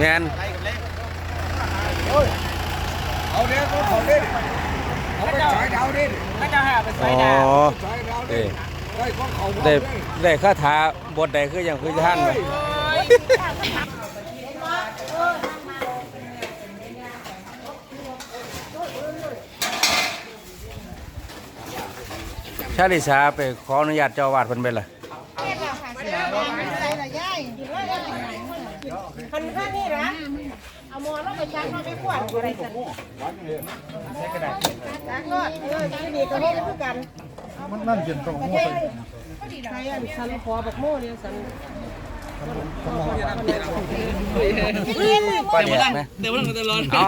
แม่นเอาเด้อเขาเด้อเขาไปฉายดาวเด้อก็จะหาไปอ๋ใส่อดาวฉายดาวเด้เด้อได้ของเขาได้ได้คาถาบทใดคืออย่างคือท่านไหมชาลิสาไปขออนุญาตเจ้าอาวาดเพิ่นไปล่ะ คันข้านี่ละ เอาหมอแล้วไปชักมาไปวดอะไรกันชักรอดเออที่นี่ก็ให้คู่กันมันนั่นเป็นต้องใช่ใช่อันสันคอบักโม่เนี่ยสันป้าเดียกนะเดี๋ยวมันจะร้อนเอา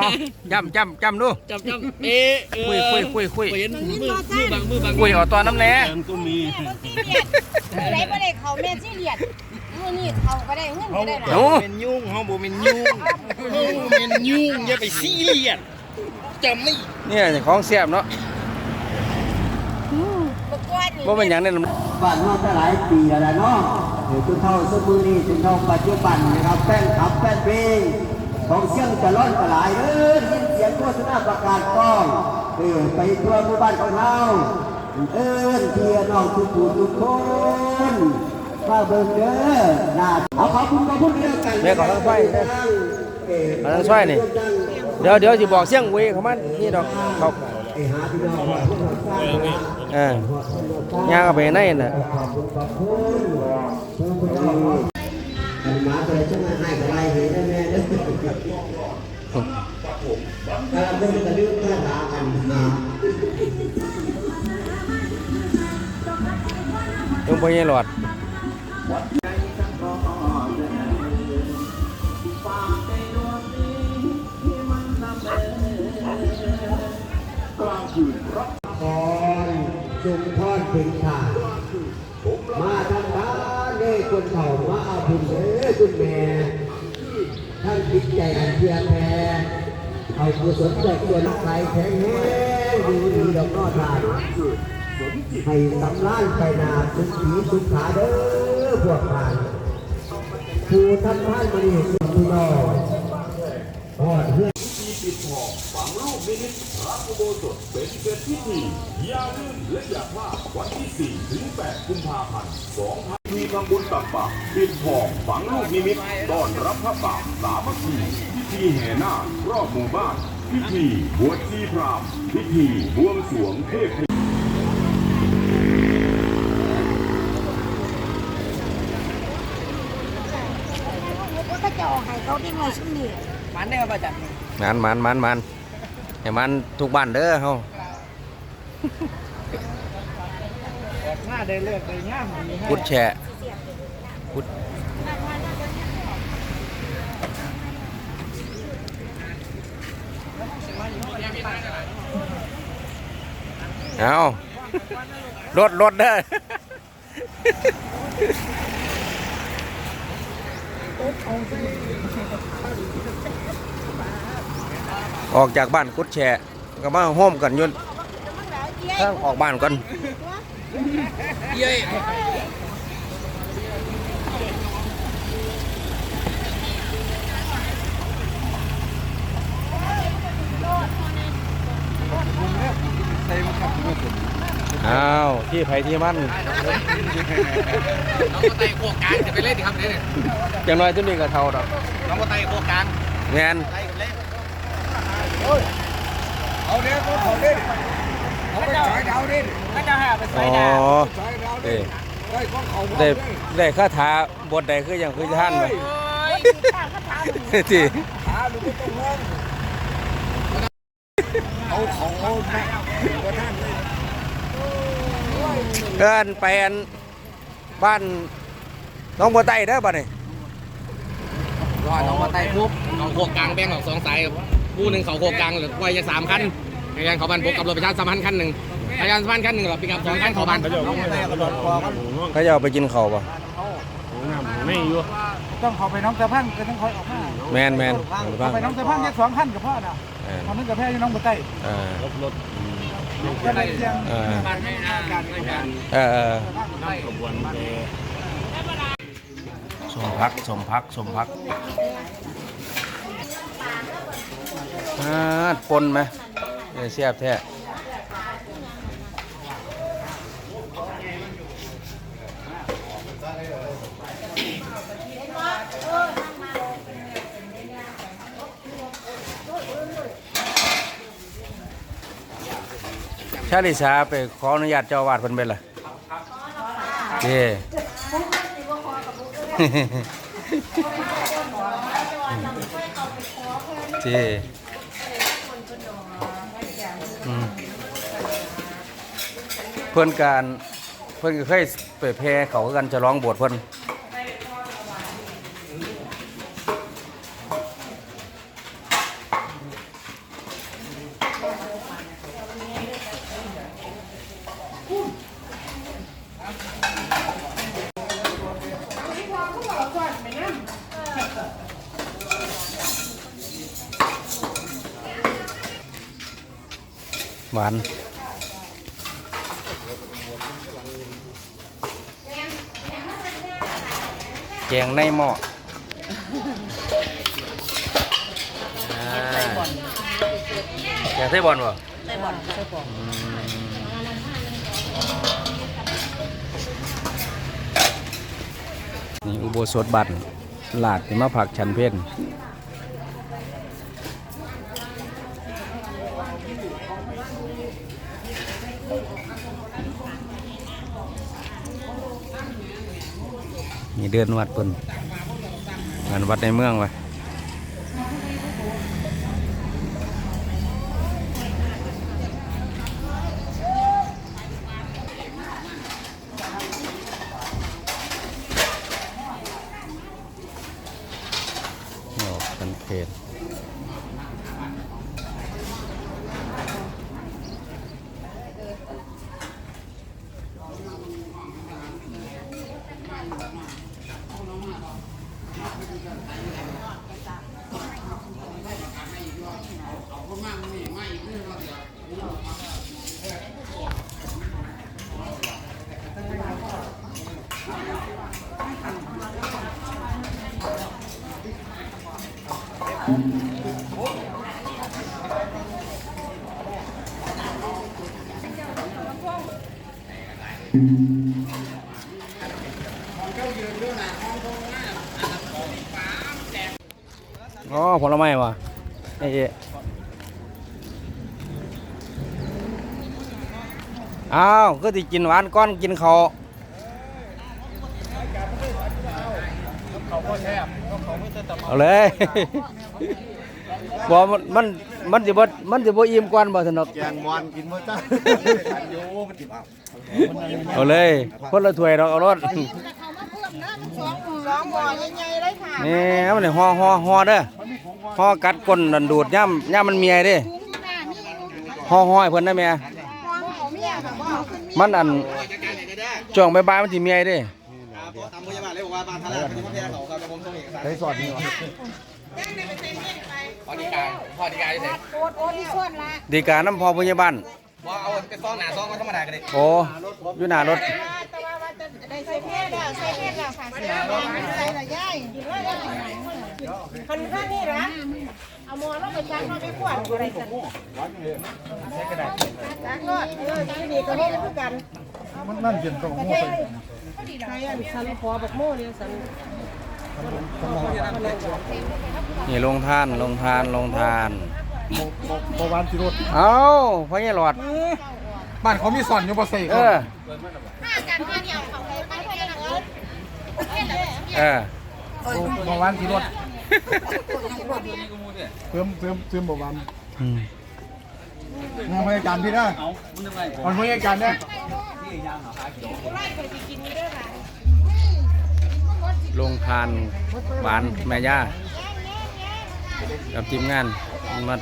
จำจำจำดูจำจำเอ๊ะคุยคุยคุยคุยเห็นมือมือบังมือบังคุยเอาตอนน้ำแน่ก็มีมือไหนบ่ได้เขาแม่ที่เลียด นี่เขาก็ได้เงินก็ได้หนูเป็นยุ่งเฮาบ่เป็นยุ่งเฮาเป็นยุ่งอย่าไปซีเรียสจำไม่เนี่ยของเสียบเนาะบ่กวนนี่ว่าเป็นอย่างนั้นบ้านนอกหลายปีแล้วนะเนาะเออจนเท่าสมือนี้จนเท่าปัจจุบันนะครับแฟนขับแฟนเพลงของเสียงจะร้อนกระหลายเออยินเสียงโฆษณาประกาศกล้องเออไปทั่วหมู่บ้านของเราเอิ้นเทียน้องทุกผู้ทุกคน มาเบิ่งเด้อน่าเอาขอบคุณขอบคุณเรื่องกันแม่ขอทั้งไฟนะเออเอาทั้งช่วยนี่ เดี๋ยวเดี๋ยวสิบอกเสียงเวเขามันนี่ดอกเขาไอ้หาพี่น้องว่าพวกเราสร้าเออย่างเอาไปในน่ะขอบบคุณผู้คุณน้องมันมาตัวช่วยให้กับไรเห็นแม่เด้อถ้าเราไม่ได้ลืมภาษากันนะต้องไปยังหลอด พรจุมพรเป็นขามาทางบ้านเด้คนเฒ่ามาเอาบุญเด้อคุณแม่ท่านจิตใจอันเพียรแพ้เอากุศลจากส่วนใครแข็งแรงดีดีดอกนอทานให้สำล้านไปนาสุขีสุขาเด้อ พวกท่านผู้ทำท่านมาดีสุดพี่น้องพอดเพื่อนฝังลูกนิมิตพระอุโบสถเป็นเกิดพิธีอย่าลืมและอย่าพลาดวันที่ 4 ถึง 8 กุมภาพันธ์2มีทำบุญตักบาตรปิดทองฝังลูกนิมิตต้อนรับพระป่าสามัคคีพิธีแห่นาครอบหมู่บ้านพิธีบวชชีพรามพิธีบวงสรวงเทพ ก็จะออกให้ เขาได้หน่อยชุดนี้มันได้มาประจันมันมันมันมันให้มันทุกบ้านเด้อเฮาหน้าได้เลือกได้ย่ามดีพุดแฉะพุดเอารถรถเด้อ ออกจากบ้านกุดแชะก็มาโฮมกันอยุ่นทางออกบ้านก่อนเย้ย อ้าวที่ไผที่มันน้องก็ไต่โคกลางจะไปเล่นดิครับเนี่ยอย่างน้อยตัวนี้ก็เท่าดอกน้องก็ไต่โคกลางแงนไต่กันเล่นเอาเด้อเขาเด้อเขาไปฉายดาวเด้อก็จะหาไปอ๋ใส่อดาวฉายดาวเอ้เด้อได้ของเขาได้ได้คาถาบทใดคืออย่างคือท่านไหมที่หาลูกก็ต้องงงเอาเขาเอาแม่ก็ท่าน เลยเกินไปอันบ้านน้องบัวไต้เด้อบ้านนี่รอน้องก็ไต่ปุ๊บเขาโคกลางแบ่งออกสองสายคู่หนึ่งเขาโคกลางเหลือไว้จะสามคันพยานเขาบันพกกับรถประชาสัมพันธ์คันหนึ่งพยานสัมพันธ์คันหนึ่งเราปีกับสองคันเขาบันเขาจะเอาไปกินข้าวป่ะต้องเขาไปน้องตะพังก็ต้องคอยออกมาแมนแมนเขาไปน้องตะพังแค่สองขั้นกับพ่อน่ะเออตอนนั้นกับแพ้ยังน้องบัวใต้เออ ก็ไพักส่งสมพักสมพักสมพักอ่าปนไหมเสียบแท้ ชาลิสาไปขออนุญาตเจ้าอาวาดเพิ่นไปล่ะเด้เจ้อืมเพิ่นการเพิ่นก็เคยไปแพ้เขากันจะร้องบวชเพิ่น หวานแกงในหม้ออ่าแกงไส้บอลบ่ไส้บอลไส้บอลนี่อุโบสถบัตรหลาดที่มาผักชันเพ่น เดินวัดเพิ่นงานวัดในเมืองวะโอ้เป็นเพจ อ๋อผลไม้วะไอ้เอ๊ะอ้าวก็ติกินหวานก้อนกินเขา เอาเลยบ่มันมันมันสิบ่มันสิบ่อิ่มก่อนบ่สนุกแกงมอนกินมื้อจ้าโยมันติดอะเอาเลยคนละถ้วยดอกเอารถเขามาเพิ่มนะสองสองหม้อใหญ่ๆเลยค่ะนี่เอามันห่อห่อห่อเด้อห่อกัดก้นนั่นดูดย่ำย่ำมันเมียเด้ถุงหน้ามีห่อห่อให้เพิ่นได้แม่ฟองของเมียค่ะบ่เอาขึ้นมันอันช่วงบ่ายๆมันสิเมียเด้ตามพยาบาลเลยบอกว่าบางท่านอาจจะไม่ได้เขาครับแต่ผมส่งเอกสาร ใช้สอดนี่วะพอดีการพอดีการเฉยโอดโอดที่ส่วนละดีการน้ำพอพยาบาลว่าเอาเป็นซองหนาซองก็ธรรมดากันเลยโอ้อยู่หน้ารถแต่ว่าว่าจะได้ใส่เพชรแล้วใส่เพชรแล้วค่ะใส่ใส่ละย่ายคันข้างนี่นะเอาหม้อเราไปจักเราไปขวดอะไรกันจักก็เออที่นี่ก็นี่คือกันมันนั่นเย็นตรงหัวใส่ใครอันสันพอบักโม่เนี่ยสัน นี่ลงทานลงทานลงทานบวานสิรถเอาพ่อใหญ่หลอดบ้านเขามีสอนอยู่บ่ใส่เอเขาอห้ากันห้าเดียวเขาเออบวานสิรถเติมเติมเติมบวานงานพยาการพี่นะเอาพยาการเนี่ย ลงทานหวานแม่ย่ากับทีมงานมา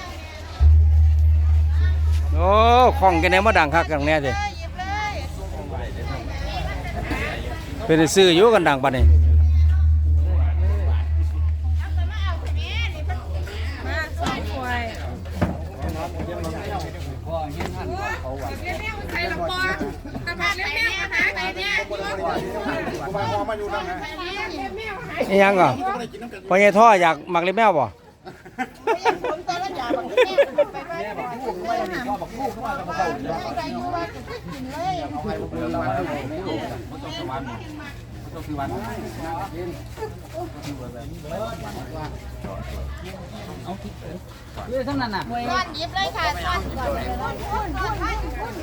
โอ้ของแกันแน่มาดังคักกันแน่สิเป็นซื้ออยู่กันดังปานนี้นี่ ยังก่อพ่อใหญ่ท่ออยากหมักเล็บแมวบ่ผมแต่ละอย่างบางทีไปไปไปพูดเลยหาบอกพูดเข้ามากับเขาใจอยู่ว่าจะกินเลยช้อนหยิบเลยค่ะช้อนก่อนเลยช้อนช้อนช้อน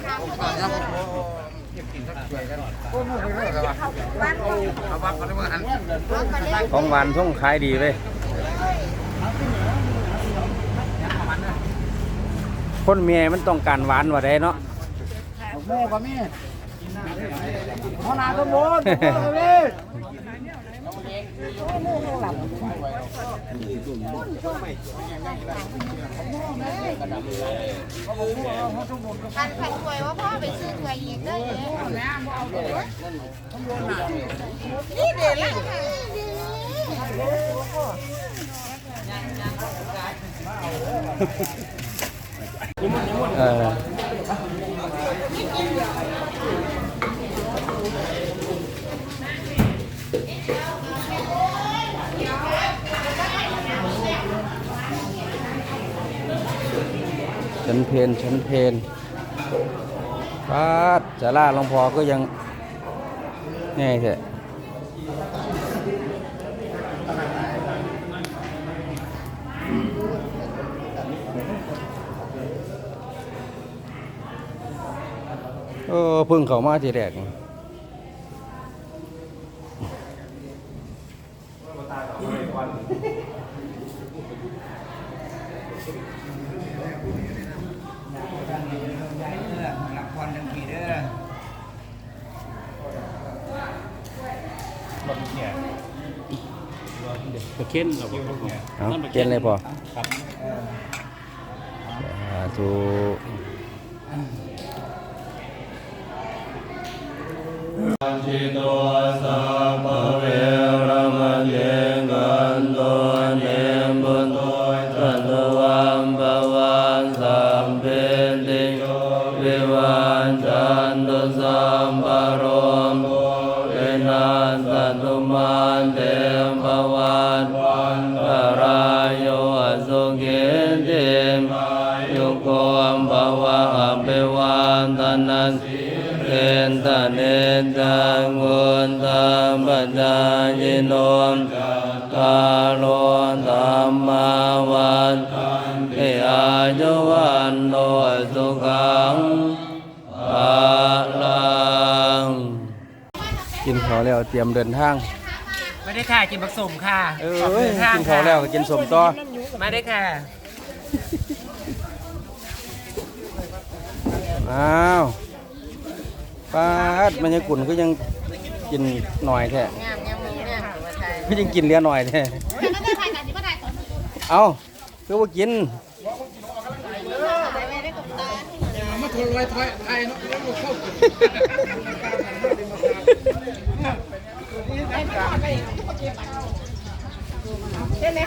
ช้อนค่ะ ของหวานส่งขายดีเว้ยคนเมียมันต้องการหวานว่าได้เนาะโม่ก็มีหัวหน้าตำบล ก็มีคันขันถวยว่าพ่อไปซื้อถวยอีกได้เลยนี่เดี๋ยวละเออ ฉันเพนฉันเพนปาดจะล่าหลวงพ่อก็ยังแน่เถอะเออพึ่งเขามาทีแรก รับพรทั้งปีเด้อ เอาเกณฑ์เลยพอสาธุจิโต วันเออายุวันโนสุขังภาลังกินข้าวแล้วเตรียมเดินทางไม่ได้ค่ะกินผสมค่ะเอ้ขอบคุยณค่ะกินข้าวแล้วก็กินสมต่อไม่ได้ค่ะอ้าวปาดมันยังกุ่นก็ยังกินหน่อยแท้งามยังมีเนี่ยว่าใช่ก็ยังกินเหลือหน่อยแท้ เอาคือว่ากินม่ได้กับตามาถอยถอยไอ้เนาะแล้วเข้าใช่ไหม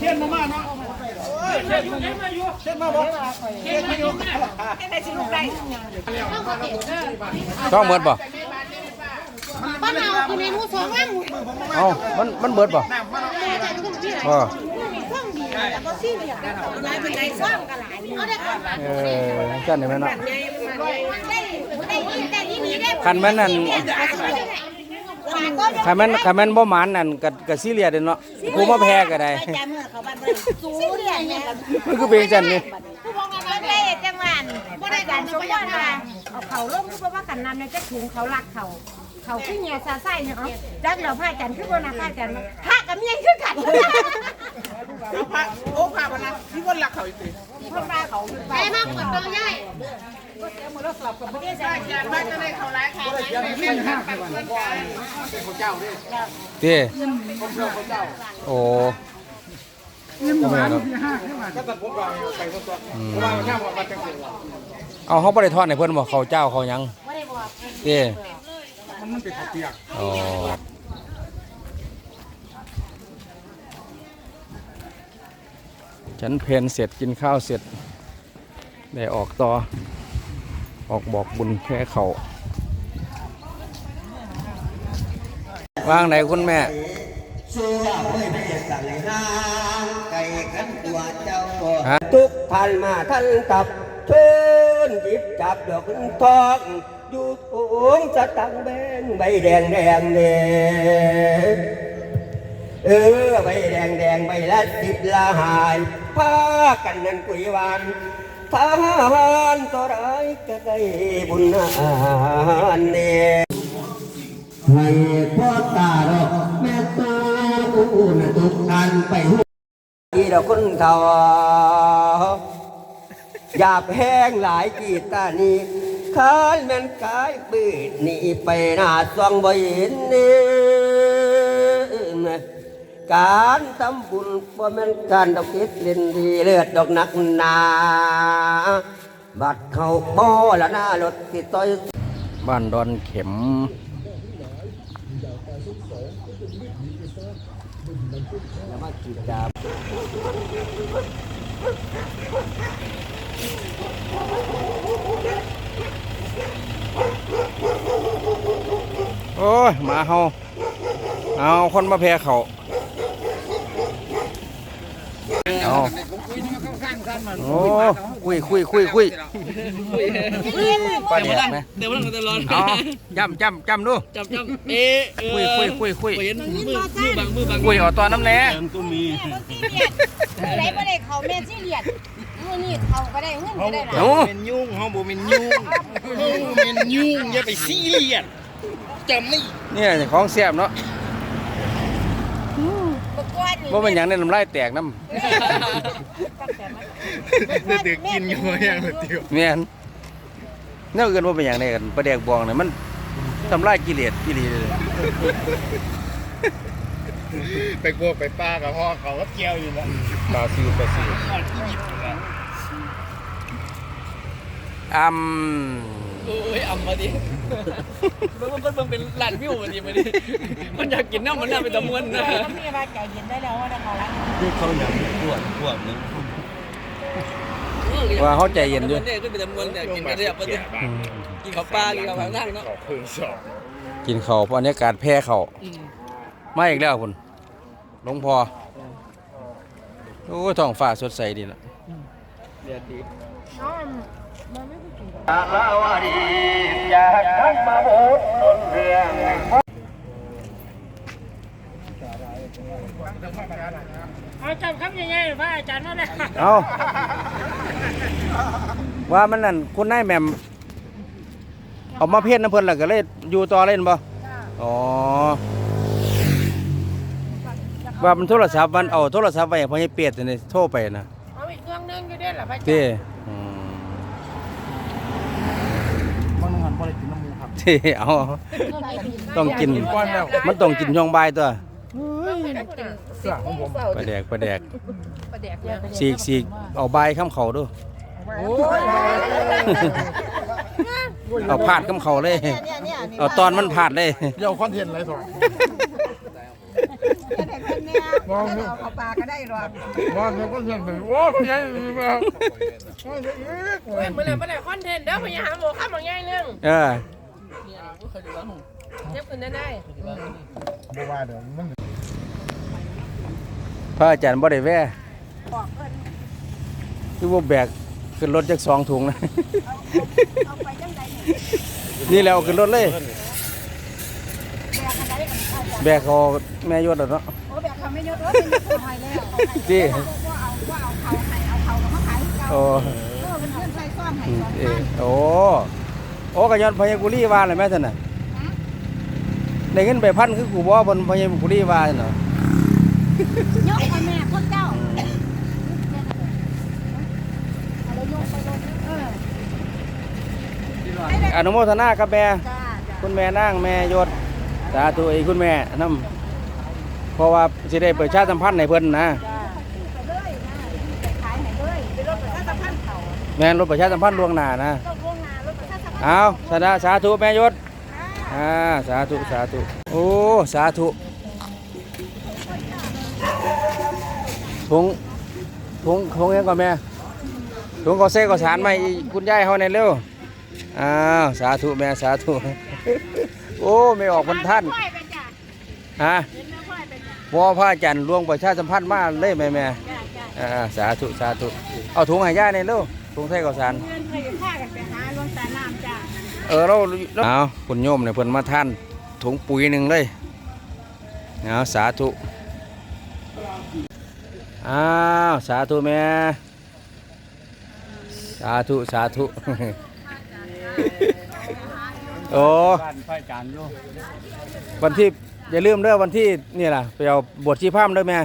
เทียนมามาเนาะเทียนมาอยู่เทียนมาบ่เทียนมาอยู่ช่องเบิดป่ะป้าเนาคือในมูสองว่างเอามันมันเบิดป่ะแม่จะต้องที่ไหนอ๋อมีเองดีแล้วก็ซีเรียสหลายเป็นไรซ่อมกันหลายเอาได้ก่อนเออกันได้ไหมเนาะได้ได้ยินแต่ที่นี้ได้คันแม่นนั่นคันแม่นคันแม่นบ่หมานนั่นก็ก็ซีเรียสเด้เนาะกูมาแพ้ก็ได้มันคือเป็นจังนี่ผู้ปกครองเราได้จังหวัดบ่ได้กาเอาเขาลงเพราะว่ากันนำในจะถุงเขาลักเขา เขาขึ้นเงียซาไส้เนี่ยเอาจักเราพาจันขึ้นบนนาพาจันพากับเมียขึ้นกันโอ้พาพนักที่คนรักเขาอีกทีคนมาเขาแม่มากกว่าตัวใหญ่บ้านจะได้เขาไล่เขายังไม่ห้าปันเพื่อนกันเป็นคนเจ้าด้วยเต้คนเจ้าคนเจ้าโอ้ทำไมเนาะก็ตัดผมวางไปตัวตัววางข้างว่ามันจังสิเอาเขาบ่ได้ทอดให้เพิ่นบ่เขาวเจ้าเขาหยังเต้มัน มันเป็นข้าวเปียกอ๋อฉันเพนเสร็จกินข้าวเสร็จ ได้ออกต่อ ออกบอกบุญแพ้เขาวางไหนคุณแม่เชื่อไม่ได้จะสั่งห้างไก่กันตัวเจ้าฮะทุกท่านมาท่านตับเชิญหยิบจับดอกทองอยู่ถุ งสตังแบงใบแดงแดงเด้เออใบแดงแดงใบละสิบละหายพากันนั่นกุยวานทารตัวร้ายก็ได้บุญนานเน่ให้พ่อตาดอกแม่ตูนะทุกท่านไปหูอีดอกคนเท่าหยาบแห้งหลายกีตานี ขานแม่นกายปืดหนี่ไปหน้าซองบ่เห็นนี่การทำบุญบ่แม่นการดอกคิดเล่นดีเลือดดอกนักหนาบัดเข้าบ่อละหน้ารถที่ต้อยบ้านดอนเข็ม โอ้ยหมาเฮาเอาคนมาแพ้เขาเอาโอ้คุยคุยคุยคุยปลาแดกไหมเดี๋ยวมันจะร้อนเอาจำจำจำดูจับจับเอ๊ะคุยคุยคุยคุยเห็นมือมือบางมือบางคุยเอาตอนน้ำแหน่แม่บ่ซีเรียสผู้ใดบ่ได้เขาแม่ซีเรียสมื้อนี้เขาก็ได้เงินก็ได้ล่ะเอาเป็นยุ่งห้องบ่เป็นยุ่งห้องเป็นยุ่งอย่าไปซีเรียส จำไม่เนี่ยของเสียบเนาะบ่ก่อนนี่ว่าเป็นอย่างในน้ำลายแตกน้เด็กกินอยู่อย่างเดียวำเมียนเนี่ยเกินว่าเป็นอย่างในกันประแดกบองเนี่ยมันทำลายกิเลสกิเลสเลยไปกลัวไปป้ากับพ่อเขาก็เกี่ยวอยู่แล้วปลาซิวปลาซิวอืม โอ้ยอ่ำมาดิมันมันมันเป็นหลานวิวมาดิมาดิมันอยากกินน้ำมันน่าเป็นตะมวนนะมีว่าใจเย็นได้แล้วว่าได้ขอรับว่าเขาใจเย็นด้วยเนี่ยขึ้นเป็นตะมวนเนี่ยกินกันได้แบบกินข้าวปลากินข้าวหางนั่งเนาะกินเขาวเพราะอันนี้การแพ้เขาวมาอีกแล้วคุณหลวงพ่อโอ้ยท้องฟ้าสดใสดีละ ลาวดีอยากทั้งมาบูดเรื่องเอาจำคำใหญ่ๆว่าอาจารย์ว่าได้เอาว่ามันนั่นคุณนายแหม่มเอามาเพี้ยนน้ำเพิ่นแล้วก็เลยอยู่ต่อเล่นบ่อ๋อว่ามันโทรศัพท์มันเอาโทรศัพท์ไปให้พ่อใหญ่เปียดนี่โทรไปนะเอาอีกเครื่องนึงอยู่ได้หรอพระเต้อืม เต้เอาต้องกินมันต้องกินช่วงบ่ายตัวปลาแดกปลาแดกสีกสีกเอาใบายข้ามเขาดูเอาพาดข้ามเขาเลยเอาตอนมันพาดเลย เดี๋ยวคอนเทนต์อะไรสองมองเอาปลาก็ได้หรอกว่าเดี๋ยวคอนเทนต์ไปโอ้ยยัยมาเมื่อไหร่เมื่อไหร่คอนเทนต์เด้อพยายามโมข้ามมาง่ายเรื่องเออ เทียบกันได้ได้บ่ว่าเดี๋ยวมันพระอาจารย์บ่ได้แว่คือว่าแบกขึ้นรถจากสองถุงนะนี่แล้วขึ้นรถเลย แบกเขาแม่ยศแล้วเนาะ โอ้แบบเขาไม่ยกรถเป็นาให้แล้วเขาให้ที่ว่าเอาว่าเอาเขาให้เอาเขาก็มาขายให้เก่าโอ้เออเป็นเพื่อนใส่ซ่อมให้สองเอพัอโอ้ โอ้กะยอนพญากุลีว่าเลยแม่ท่านน่ะได้เงินไปพันคือกูบ่บนพญากุลีว่าเนาะยกไปแม่พวกเจ้าเอาเลยยกไปลงเอออนุโมทนากับแม่จ้าจ้าคุณแม่นางแม่ยศสาธุไอ้คุณแม่นำเพราะว่าสิได้ประชาสัมพันธ์ให้เพิ่นนะจ้าไปเลยนะไปขายให้เลยไปรถประชาสัมพันธ์เขาแม่นรถประชาสัมพันธ์ล่วงหน้านะ เอาสาธุสาธุแม่ยศอ่าสาธุสาธุโอ้สาธุถุงถุงถุงยังก่อนแม่ถุงก็เซ่ก็สารมาคุณยายเขาในเร็วอ้าวสาธุแม่สาธุโอ้ไม่ออกบนท่านค่อยไปจ้ะฮะเห็นไหมค่อยไปจ้ะวอพระอาจารย์ลวงประชาสัมพันธ์มาเลยแม่แม่อ่าสาธุสาธุเอาถุงให้ย่าในเร็วถุงไทยข้าวสาร เออเราเอาคุณโยมเนี่ยเพิ่นมาท่านถุงปุ๋ยหนึ่งเลยเอาสาธุอ้าวสาธุแม่สาธุสาธุโอ้บ้านไฟจานอยู่วันที่อย่าลืมเด้อวันที่นี่ล่ะไปเอาบทชีพามเด้อแม่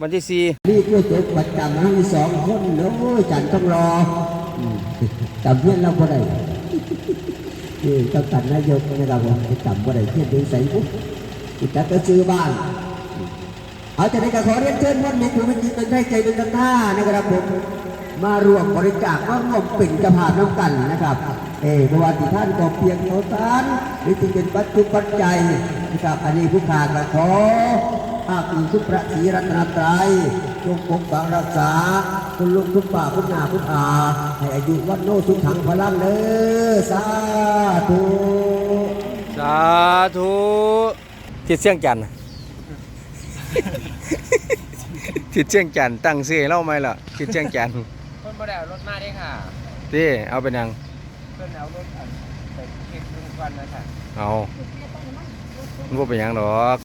วันที่สี่นี่คือตัวประจำทั้งสองคนเด้อจันต้องรออืมจำเพื่อนเราบ่ได้ นี่ต้องตัดนายกนะครับผมจำบ่าได้เพื่อนดูใส่ปุ๊บอีกแต่ก็ซื้อบ้านเอาจากนี้ก็ขอเรียนเชิญท่านมีคุณวิจิตเป็นให้ใจเป็นกันท่านะครับผมมาร่วมบริจาคมาร่วมเป็นกระพาน้ำกันนะครับ เออเพราะว่าที่ท่านก็เพียงโทษานหรือที่เป็นปัจจุปัจจัยนะครับอันนี้ผู้ขาดก็ขออาคุณสุพระศรีรัตนตรัยจงปกปักรักษา คุณลุงคุณป้าคุณนาคุณอาให้อายุวันโนสุขังพลังเด้อสาธุสาธุทิศเชียงจันทน์ทิศเชียงจันทน์ตั้งชื่อให้เล่าไหมล่ะทิศเชียงจันทน์เพิ่นบ่ได้เอารถมาเด้ค่ะที่เอาเป็นหยังเพิ่นเอารถอันไปเก็บลุงก่อนนะค่ะเอามันบ่เป็นหยังดอก